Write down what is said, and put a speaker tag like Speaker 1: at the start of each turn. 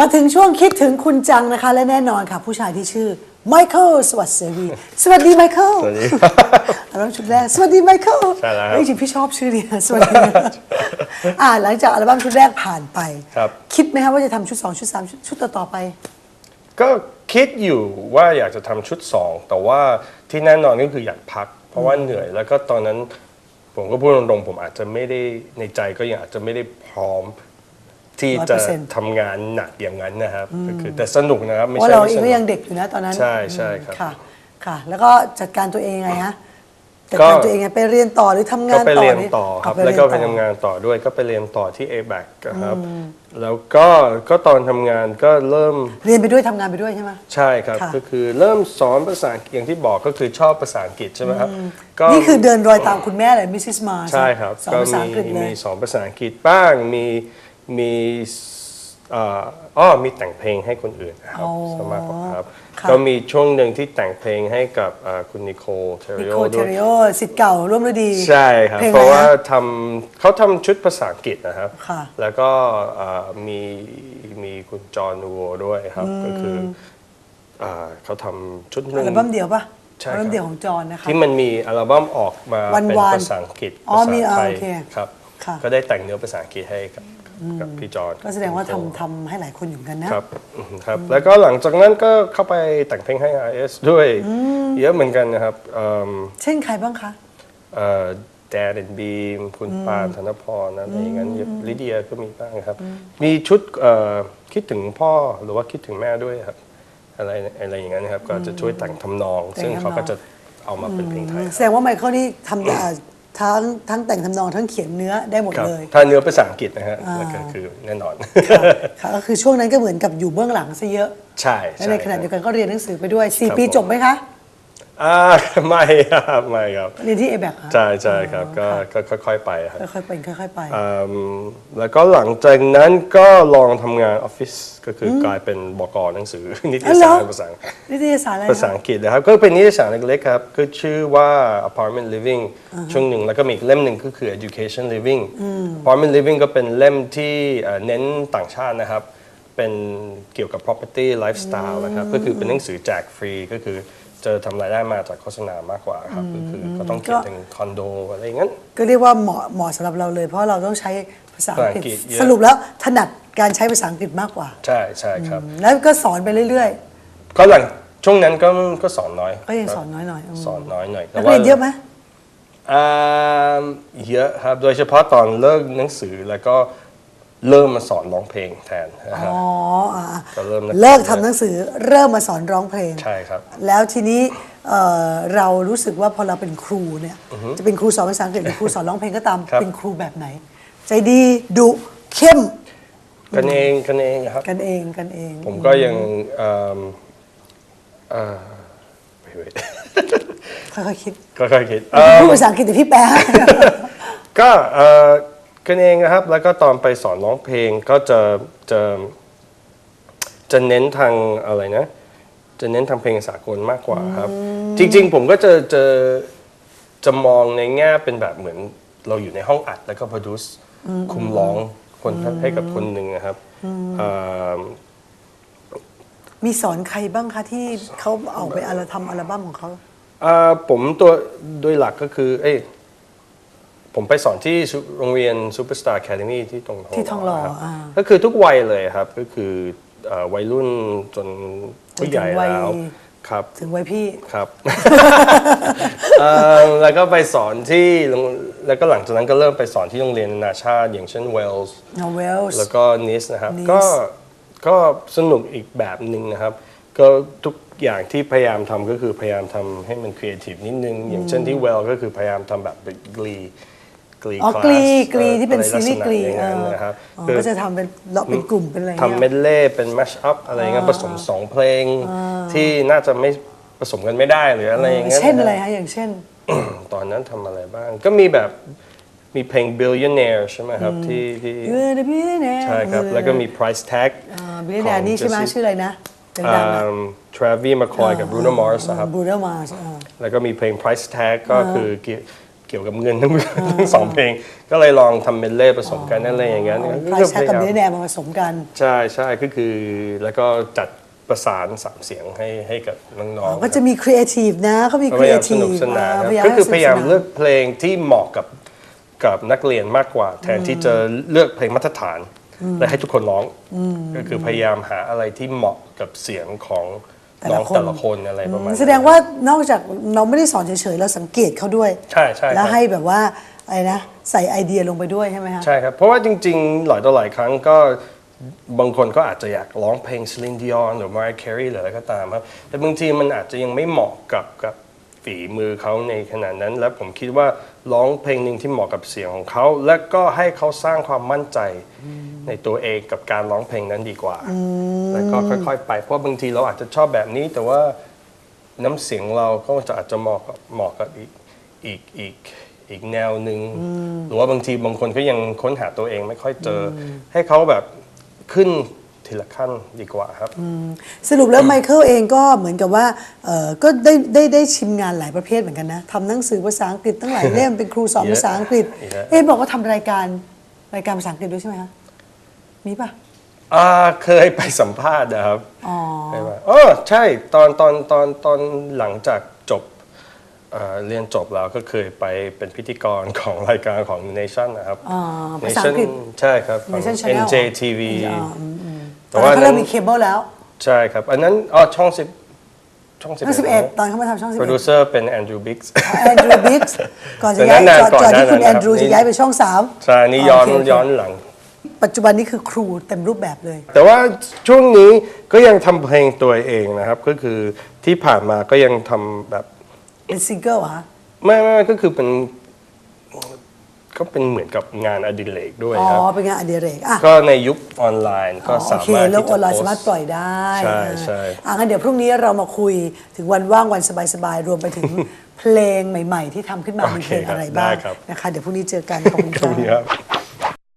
Speaker 1: มาถึงช่วงคิดถึงคุณจังนะคะ และแน่นอนค่ะ ผู้ชายที่ชื่อไมเคิลสวัสดีสวัสดีไมเคิล
Speaker 2: สวัสดี
Speaker 1: อัลบั้มชุดแรก สวัสดีไมเคิล
Speaker 2: ใช่แล้วครับ
Speaker 1: เฮ้ยจริงๆพี่ชอบชื่อนี้นะสวัสดีอ่าหลังจากอัลบั้มชุดแรกผ่านไป
Speaker 2: ครับ
Speaker 1: คิดไหมคะว่าจะทำชุด 2 ชุด 3 ชุดชุดต่อๆไป
Speaker 2: ก็คิดอยู่ว่าอยากจะทำชุดสองแต่ว่าที่แน่นอนก็คืออยากพัก เพราะว่าเหนื่อยแล้วก็ตอนนั้น ผมก็พูดตรงๆผมอาจจะไม่ได้ในใจก็ยังอาจจะไม่ได้พร้อม ที่จะ
Speaker 1: 100%
Speaker 2: ทำงานหนักอย่างนั้นนะครับก็คือแต่สนุกนะครับ
Speaker 1: เพ
Speaker 2: ไม่
Speaker 1: ราะ
Speaker 2: ใช่
Speaker 1: เรา
Speaker 2: ไม่
Speaker 1: เอง
Speaker 2: สนุ
Speaker 1: ก็
Speaker 2: ก
Speaker 1: ยังเด็กอยู่นะตอนนั้น
Speaker 2: ใช่ใช่ครับ
Speaker 1: ค่ะ ค่ะ แล้วก็จัดการตัวเองไงฮะจัด
Speaker 2: ก็
Speaker 1: การตัวเองไงไปเรียนต่อหรือทำงา
Speaker 2: ก็
Speaker 1: น
Speaker 2: ไป
Speaker 1: ต่อ
Speaker 2: เรียน
Speaker 1: ห
Speaker 2: ต่อครับ
Speaker 1: เา
Speaker 2: แล้วก็ไป
Speaker 1: เรียน
Speaker 2: ทำงานต่อด้วยก็ไปเรียนต่อที่ a b a c ครับ แล้วก็ก็ตอนทำงานก็เริ่ม
Speaker 1: เรียนไปด้วยทำงานไปด้วยใช่ไหม
Speaker 2: ใช่ครับ
Speaker 1: ค่ะ
Speaker 2: ก็คือเริ่มสอนภาษาอังกฤษอย่างที่บอกก็คือชอบภาษาอังกฤษใช่ไหมครับก็
Speaker 1: นี่คือเดินรอยตามคุณแม่เลยมิสซิสมา
Speaker 2: ใช่ครับ
Speaker 1: สอน
Speaker 2: ก็
Speaker 1: ภาษา
Speaker 2: มี
Speaker 1: อังกฤษเล
Speaker 2: มี
Speaker 1: ย
Speaker 2: สอนภาษาอังกฤษบ้างมี มีเอ่ออ้อมีแต่งเพลงให้คนอื่นนะครับ
Speaker 1: อ๋อ
Speaker 2: สมากกว่าครับ
Speaker 1: ค่ะ
Speaker 2: ก็มีช่วงหนึ่งที่แต่งเพลงให้กับเอ่อคุณนิโคลเท
Speaker 1: นิ
Speaker 2: ริโอ
Speaker 1: โคเท
Speaker 2: ด้วย
Speaker 1: ริโอสิทธิ์เก่าร่วมฤดี
Speaker 2: ใช่ครับ
Speaker 1: เพลง
Speaker 2: เพราะ
Speaker 1: อะไร
Speaker 2: ว่า
Speaker 1: ฮะ
Speaker 2: ทำเขาทำชุดภาษาอังกฤษนะครับ
Speaker 1: ค่ะ
Speaker 2: แล้วก็เอ่อมีมีคุณจอห์นนูโวด้วยครับ ก็คือเอ่อเขาทำชุดหนึ่
Speaker 1: อั
Speaker 2: ง
Speaker 1: ลบั้มเดียวปะ
Speaker 2: ใช่
Speaker 1: อัล
Speaker 2: ครับ
Speaker 1: บั้มเดียวของจอห์นนะคะ
Speaker 2: ที่มันมีอัลบั้มออกมา
Speaker 1: วัน
Speaker 2: เป็น
Speaker 1: วาน
Speaker 2: ภาษาอังกฤษ
Speaker 1: อ๋อ
Speaker 2: ภาษา
Speaker 1: มีอ่า
Speaker 2: ไทย
Speaker 1: โอเค
Speaker 2: ครับ
Speaker 1: ค่ะ
Speaker 2: ก็ได้แต่งเนื้อภาษาอังกฤษให้กับ กับพี่จอห์น
Speaker 1: ก็แสดงว่าทำทำให้หลายคนอยู่เหมือนกันนะ
Speaker 2: ครับอืมครับ แล้วก็หลังจากนั้นก็เข้าไปแต่งเพลงให้ RS ด้วยเยอะเหมือนกันนะครับเอิ่ม
Speaker 1: เช่นใครบ้างคะ
Speaker 2: เอ่อแดนบีมคุณปานธนพรอะไรอย่างนั้นลิเดียก็มีบ้างครับ มีชุดเอ่อคิดถึงพ่อหรือว่าคิดถึงแม่ด้วยครับ อะไรอะไรอย่างนั้นครับ ก็จะช่วยแต่งทำนอง
Speaker 1: แต่ง
Speaker 2: ซึ่งเขา
Speaker 1: ทำนอง
Speaker 2: ก็จะเอามาเป็นเพลงไทย
Speaker 1: แสดงว่าไมเคิลนี่ทำเอ่อ ทั้งทั้งแต่งทำนองทั้งเขียนเนื้อได้หมด
Speaker 2: ครับ
Speaker 1: เลย
Speaker 2: ถ้าเนื้อภาษาอังกฤษนะฮะแล้วก็คือแน่นอน
Speaker 1: ค่ะก็คือช่วงนั้นก็เหมือนกับอยู่เบื้องหลังซะเยอะ
Speaker 2: ใช่
Speaker 1: และ
Speaker 2: ใช่
Speaker 1: ในขณะเดียวกันก็เรียนหนังสือไปด้วย
Speaker 2: ครับ
Speaker 1: 4ปี
Speaker 2: ผม
Speaker 1: จบไหมคะ
Speaker 2: อ่าไม่ครับไม่ครับ
Speaker 1: เรียนที่เอแบก
Speaker 2: ใช่ใช่ครับก็ก็ค่อยๆไปครับ
Speaker 1: ค่อยๆเป็นค่อยๆไป
Speaker 2: อืมแล้วก็หลังจากนั้นก็ลองทำงานออฟฟิศก็คือกลายเป็นบกหนังสือนิตยสารภาษา
Speaker 1: นิตยสารอะไร
Speaker 2: ภาษา
Speaker 1: คะ
Speaker 2: อังกฤษนะครับก็เป็นนิตยสารเล็กๆครับก็ชื่อว่า apartment living ช่วงหนึ่งแล้วก็มีอีกเล่มหนึ่งก็คือ education living apartment living ก็เป็นเล่มที่เอ่อเน้นต่างชาตินะครับ เป็นเกี่ยวกับ property lifestyle นะครับก็คือเป็นหนังสือแจกฟรีก็คือ จะทำรายได้มาจากโฆษณามากกว่าครับก็คือก็ต้องเขียนถึงคอนโดอะไรอย่างนั้น
Speaker 1: ก็เรียกว่าเหมาะเหมาะสำหรับเราเลย เพราะเราต้องใช้ภาษาอังกฤษ
Speaker 2: ภาษาอังกฤษเยอะ
Speaker 1: สรุปแล้วถนัดการใช้ภาษาอังกฤษมากกว่า
Speaker 2: ใช่ใช่ครับ
Speaker 1: แล้วก็สอนไปเรื่อย
Speaker 2: ก็หลังช่วงนั้นก็ก็สอนน้อย
Speaker 1: ๆก็ยังสอนน้อยหน่อยอืม
Speaker 2: สอนน้อยหน่อย
Speaker 1: นักเรียนเยอะไหม
Speaker 2: อ่าเยอะครับ โดยเฉพาะตอนเลิกหนังสือแล้วก็ เริ่มมาสอนร้องเพลงแทนนะครับ
Speaker 1: อ๋ออ่า
Speaker 2: ก็เริ่มนัก
Speaker 1: เลิกทำหนังสือเริ่มมาสอนร้องเพลง
Speaker 2: ใช่ครับ
Speaker 1: แล้วทีนี้เอ่อเรารู้สึกว่าพอเราเป็นครูเนี่ยจะเป็นครูสอนภาษาอังกฤษหรือครูสอนร้องเพลงก็ตาม
Speaker 2: ครับ
Speaker 1: เป็นครูแบบไหน ใจดีดุเข้ม
Speaker 2: กันเองกันเองครับ
Speaker 1: กันเองกันเอง
Speaker 2: ผมก็ยังเอิ่มเอ่อ wait, wait
Speaker 1: ค่อยๆคิด
Speaker 2: ค่อยๆคิดเอิ่ม
Speaker 1: พูดภาษาอังกฤษแต่พี่แปลให้
Speaker 2: ก็เอ่อ กันเองนะครับ แล้วก็ตอนไปสอนร้องเพลงก็จะจะจะเน้นทางอะไรนะ จะเน้นทางเพลงสากลมากกว่าครับ จริง ๆ ผมก็จะจะจะมองในแง่เป็นแบบเหมือนเราอยู่ในห้องอัดแล้วก็ produce คุมร้องคนให้กับคนหนึ่งนะครับเอ่อ
Speaker 1: มีสอนใครบ้างคะที่เขาเอาไปอัลทำอัลบั้มของเขา
Speaker 2: อ่าผมตัวโดยหลักก็คือ เอ้ย ผมไปสอนที่สุโรงเรียน Superstar Academy ที่ตรง
Speaker 1: ที่ทองหล่อ
Speaker 2: ครับ
Speaker 1: อ่า
Speaker 2: ก็คือทุกวัยเลยครับ ก็คือเอ่อวัยรุ่นจนผู้ใหญ่
Speaker 1: จนถึงวัย
Speaker 2: แล้วครับ
Speaker 1: ถึงไว้พี่
Speaker 2: ครับเอ่อแล้วก็ไปสอนที่โรงแล้วก็หลังจากนั้นก็เริ่มไปสอนที่โรงเรียนนานาชาติ อย่างเช่นเวลส์
Speaker 1: นเวลส์
Speaker 2: แล้วก็นิสนะครับ
Speaker 1: Nice
Speaker 2: ก็ก็สนุกอีกแบบหนึ่งนะครับ ก็ทุกอย่างที่พยายามทำก็คือพยายามทำให้มันครีเอทีฟนิดนึง อย่างเช่นที่เวลก็คือพยายามทำแบบกลี กลี
Speaker 1: อ๋อกลีกลีที่เป็นซีรีส์กลี
Speaker 2: อย่าง
Speaker 1: เอ
Speaker 2: นั้น
Speaker 1: อ
Speaker 2: นะครับ
Speaker 1: อ๋อ
Speaker 2: คือ
Speaker 1: ก็จะทำเป็นเราเป็นกลุ่มเป็นอะไร
Speaker 2: ทำเม
Speaker 1: เงี้ย
Speaker 2: ดเล่เป็นแมชอัพอะไรเงี้ยผสมสองเพลงที่น่าจะไม่ผสมกันไม่ได้หรืออะไรอย่างเงี้ย
Speaker 1: เช่นอะไรคะอย่างเช่น
Speaker 2: ตอนนั้นทำอะไรบ้าง ก็มีแบบมีเพลง billionaire ใช่ไหมครับ ที่ที่
Speaker 1: You're the billionaire
Speaker 2: ใช่ครับ แล้วก็มี price tag
Speaker 1: บิลเลียนนี่ใช่ไหมชื่ออะไรนะดังๆอะ
Speaker 2: ทราวีมาคอยกับ Bruno Mars นะครับ
Speaker 1: บรูโนมาร์ส
Speaker 2: แล้วก็มีเพลง price tag ก็คือเกี่ยวกี่ยวกับเงินทั้งทั้งสองเพลง ก็เลยลองทำเมดเล่ผสมกันนั่นอะไรอย่างเงี้ย
Speaker 1: ไพรแชทกับเนื้อแนวมาผสมกัน
Speaker 2: ใช่ใช่ก็คือแล้วก็จัดประสานสามเสียงให้ให้กับน้องๆ
Speaker 1: ก็จะมีครีเอทีฟนะเขามี
Speaker 2: ก็
Speaker 1: ค
Speaker 2: พ
Speaker 1: รี
Speaker 2: ยา
Speaker 1: เอยา
Speaker 2: มส
Speaker 1: ทีฟ
Speaker 2: นุกสนานครับก็คือพยายามเลือกเพลงที่เหมาะกับกับนักเรียนมากกว่า แทนที่จะเลือกเพลงมาตรฐาน และให้ทุกคนร้องก็คือพยายามหาอะไรที่เหมาะกับเสียงของ น้องแต่ละคนอะไรประมาณนั้น
Speaker 1: แสดงว่านอกจากเราไม่ได้สอนเฉยๆเราสังเกตเขาด้วย
Speaker 2: ใช่ใช่ครับ
Speaker 1: แล้วให้แบบว่าอะไรนะใส่ไอเดียลงไปด้วยใช่ไหมคะ
Speaker 2: ใช่ครับ เพราะว่าจริงๆ หลายต่อหลายครั้งก็บางคนก็อาจจะอยากร้องเพลง Celine Dion หรือ Mariah Carey หรืออะไรก็ตามครับ แต่บางทีมันอาจจะยังไม่เหมาะกับกับ ฝีมือเขาในขนาดนั้น และผมคิดว่าร้องเพลงหนึ่งที่เหมาะกับเสียงของเขา และก็ให้เขาสร้างความมั่นใจในตัวเองกับการร้องเพลงนั้นดีกว่า แล้วก็ค่อยๆ ไป เพราะบางทีเราอาจจะชอบแบบนี้ แต่ว่าน้ำเสียงเราก็จะอาจจะเหมาะกับเหมาะกับอีกอีกอีกอีกแนวหนึ่งหรือว่าบางทีบางคนก็ยังค้นหาตัวเองไม่ค่อยเจออให้เขาแบบขึ้น ทีละขั้นดีกว่าครับ
Speaker 1: สรุปแล้วไมเคิลเองก็เหมือนกับว่าเอ่อก็ได้ได้ได้ชิมงานหลายประเภทเหมือนกันนะทำหนังสือภาษาอังกฤษตั้งหลายเล่มเป็นครูสอน
Speaker 2: เยอะ
Speaker 1: ภาษาอังกฤษ
Speaker 2: เยอะ
Speaker 1: เอ๊ะบอกว่าทำรายการรายการภาษาอังกฤษด้วยใช่ไหมคะมีปะ
Speaker 2: อ่าเคยไปสัมภาษณ์นะครับ
Speaker 1: อ๋อ
Speaker 2: เคยว่าอ๋อใช่ตอนตอนตอนตอนหลังจากจบเอ่อเรียนจบแล้วก็เคยไปเป็นพิธีกรของรายการของ Nation นะครับ
Speaker 1: อ่าภาษาอังกฤษ
Speaker 2: ใช่ครับของ
Speaker 1: Nation Channel
Speaker 2: NJTV
Speaker 1: อ๋ออืมอืมต
Speaker 2: แต่
Speaker 1: อน
Speaker 2: ว่า
Speaker 1: นั้นเขา
Speaker 2: นั้
Speaker 1: เริ่ม
Speaker 2: น
Speaker 1: มีเคเบิลแล้ว
Speaker 2: ใช่ครับ อันนั้นอ๋อช่องสิบช่องสิบ
Speaker 1: ช่องสิบเอ็ดตอนเขามาทำช่องสิบ
Speaker 2: โปร
Speaker 1: เอ็
Speaker 2: ดิ
Speaker 1: ด
Speaker 2: วเซอร์เป็นแอนดรูว์บิ๊กส์
Speaker 1: แอนดรูบิ๊กส์ก่อนจะ
Speaker 2: แต่
Speaker 1: ย้าย
Speaker 2: นานๆ
Speaker 1: ก่อน
Speaker 2: ก่อน
Speaker 1: ก่อนที่คุณ
Speaker 2: ห
Speaker 1: แอ
Speaker 2: น้านนั้น
Speaker 1: ดรู
Speaker 2: ครับ
Speaker 1: จะย้ายไปช่องสาม
Speaker 2: ใช่นี่ย้อน
Speaker 1: โอเค
Speaker 2: ย้อนหลัง
Speaker 1: ปัจจุบันนี้คือครูเต็มรูปแบบเลย
Speaker 2: แต่ว่าช่วงนี้ก็ยังทำเพลงตัวเองนะครับ ก็คือที่ผ่านมาก็ยังทำแบบ
Speaker 1: เป็นซิงเกิลเหรอคะ
Speaker 2: ไม่ไม่ไม่ก็คือเป็น ก็เป็นเหมือนกับงานอดิเรกด้วย
Speaker 1: อ๋อ
Speaker 2: ครับ
Speaker 1: เป็นงานอดิเรกอะ
Speaker 2: ก็ในยุคออนไลน์ก็
Speaker 1: โอ
Speaker 2: สา
Speaker 1: เค
Speaker 2: มารถ
Speaker 1: โล
Speaker 2: ที่
Speaker 1: กอ
Speaker 2: จะ
Speaker 1: อนไลน์
Speaker 2: โพ
Speaker 1: สามารถปล่อยได้
Speaker 2: ใช่ใช่
Speaker 1: อะงั้นเดี๋ยวพรุ่งนี้เรามาคุยถึงวันว่างวันสบายๆ รวมไปถึง เพลงใหม่ ๆ ที่ทำขึ้นมา
Speaker 2: โอ
Speaker 1: มี
Speaker 2: เค
Speaker 1: เพลง
Speaker 2: ครับ
Speaker 1: อะไร
Speaker 2: ได้
Speaker 1: บ้าง
Speaker 2: ครับ
Speaker 1: นะคะ เดี๋ยวพรุ่งนี้เจอกันขอบคุณ
Speaker 2: ขอบคุณ
Speaker 1: ค่ะ
Speaker 2: ครับ